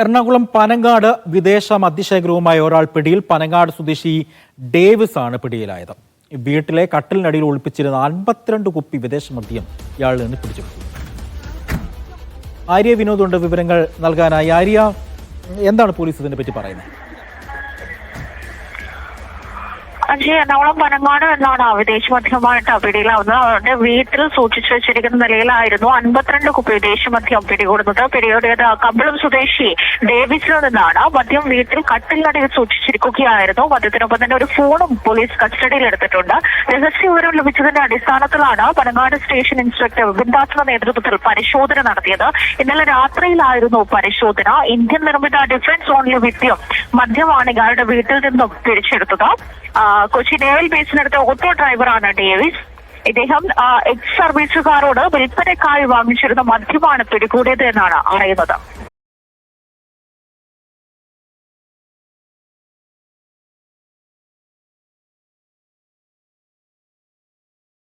എറണാകുളം പനങ്ങാട് വിദേശ മദ്യശേഖരവുമായ ഒരാൾ പിടിയിൽ പനങ്ങാട് സ്വദേശി ഡേവിസ് ആണ് പിടിയിലായത് വീട്ടിലെ കട്ടിലിനടിയിൽ ഒളിപ്പിച്ചിരുന്ന അൻപത്തിരണ്ട് കുപ്പി വിദേശ മദ്യം ഇയാളിൽ നിന്ന് പിടിച്ചെടുത്തു. ആര്യ വിനോദുണ്ട് വിവരങ്ങൾ നൽകാനായി. ആര്യ എന്താണ് പോലീസ് ഇതിനെ പറ്റി പറയുന്നത്? അജയ് എറണാകുളം പനങ്ങാട് എന്നാണ് വിദേശ മദ്യമായിട്ട് പിടിയിലാവുന്നത് അവരുടെ വീട്ടിൽ സൂക്ഷിച്ചു വെച്ചിരിക്കുന്ന നിലയിലായിരുന്നു അൻപത്തിരണ്ട് കുപ്പി വിദേശ മദ്യം പിടികൂടുന്നത്. പിടികൂടിയത് കമ്പളം സ്വദേശി ഡേവിസിൽ നിന്നാണ് മദ്യം വീട്ടിൽ കട്ടിലടിയിൽ സൂക്ഷിച്ചിരിക്കുകയായിരുന്നു. മദ്യത്തിനൊപ്പം തന്നെ ഒരു ഫോണും പോലീസ് കസ്റ്റഡിയിൽ എടുത്തിട്ടുണ്ട്. രഹസ്യ വിവരം ലഭിച്ചതിന്റെ അടിസ്ഥാനത്തിലാണ് പനങ്ങാട് സ്റ്റേഷൻ ഇൻസ്പെക്ടർ വിന്ദാസിന്റെ നേതൃത്വത്തിൽ പരിശോധന നടത്തിയത്. ഇന്നലെ രാത്രിയിലായിരുന്നു പരിശോധന. ഇന്ത്യൻ നിർമ്മിത ഡിഫൻസ് ഓൺലി വിദ്യം മദ്യമാണ് ഇയാളുടെ വീട്ടിൽ നിന്നും പിടിച്ചെടുത്തത് കൊച്ചി നേവൽ ബേസിനടുത്ത ഓട്ടോ ഡ്രൈവറാണ് ഡേവിസ്. ഇദ്ദേഹം എക്സ് സർവീസുകാരോട് വിൽപ്പനക്കായി വാങ്ങിച്ചിരുന്ന മദ്യമാണ് പിടികൂടിയത് എന്നാണ് അറിയുന്നത്.